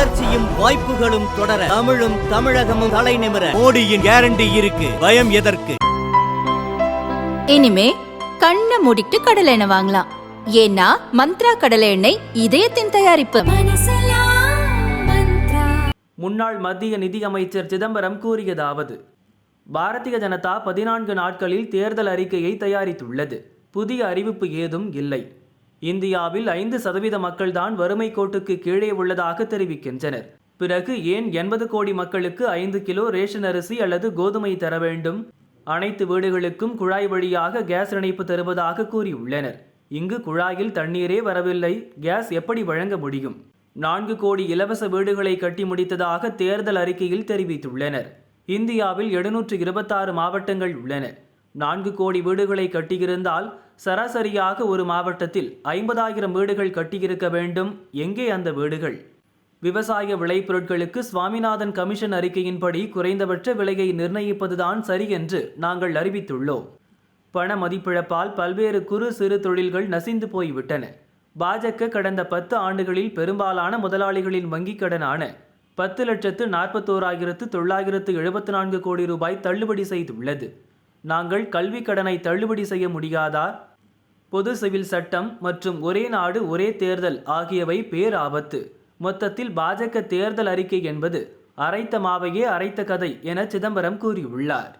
வளர்ச்சியும் வாய்ப்புகளும் தொடர தமிழும் தமிழகமும் தலை நிமிர மோடியின் கேரண்டி இருக்கு. பயம் எதற்கு? இனிமே கண்ணை மூடிட்டு கடலை எண்ணெய் வாங்கலாம். ஏன்னா மந்த்ரா கடலை எண்ணெய் இதயத்தின் தயாரிப்பு. முன்னாள் மத்திய நிதியமைச்சர் சிதம்பரம் கூறியதாவது பாரதிய ஜனதா பதினான்கு நாட்களில் தேர்தல் அறிக்கையை தயாரித்துள்ளது. புதிய அறிவிப்பு ஏதும் இல்லை. இந்தியாவில் ஐந்து சதவீத மக்கள்தான் வறுமை கோட்டுக்கு கீழே உள்ளதாக தெரிவிக்கின்றனர். பிறகு ஏன் எண்பது கோடி மக்களுக்கு ஐந்து கிலோ ரேஷன் அரிசி அல்லது கோதுமை தர வேண்டும்? அனைத்து வீடுகளுக்கும் குழாய் வழியாக கேஸ் இணைப்பு தருவதாக கூறியுள்ளனர். இங்கு குழாயில் தண்ணீரே வரவில்லை கேஸ் எப்படி வழங்க முடியும்? நான்கு கோடி இலவச வீடுகளை கட்டி முடித்ததாக தேர்தல் அறிக்கையில் தெரிவித்துள்ளனர். இந்தியாவில் எழுநூற்று இருபத்தாறு மாவட்டங்கள் உள்ளன. நான்கு கோடி வீடுகளை கட்டியிருந்தால் சராசரியாக ஒரு மாவட்டத்தில் ஐம்பதாயிரம் வீடுகள் கட்டியிருக்க வேண்டும். எங்கே அந்த வீடுகள்? விவசாய விளைபொருட்களுக்கு சுவாமிநாதன் கமிஷன் அறிக்கையின்படி குறைந்தபட்ச விலையை நிர்ணயிப்பதுதான் சரி என்று நாங்கள் அறிவித்துள்ளோம். பண மதிப்பிழப்பால் பல்வேறு குறு சிறு தொழில்கள் நசிந்து போய்விட்டன. பாஜக கடந்த பத்து ஆண்டுகளில் பெரும்பாலான முதலாளிகளின் வங்கிக் கடனான பத்து லட்சத்து நாற்பத்தோராயிரத்து தொள்ளாயிரத்து எழுபத்து நான்கு கோடி ரூபாய் தள்ளுபடி செய்துள்ளது. நாங்கள் கல்விக் கடனை தள்ளுபடி செய்ய முடியாதா? பொது சிவில் சட்டம் மற்றும் ஒரே நாடு ஒரே தேர்தல் ஆகியவை பேராபத்து. மொத்தத்தில் பாஜக தேர்தல் அறிக்கை என்பது அரைத்த மாவையே அரைத்த கதை என சிதம்பரம் கூறியுள்ளார்.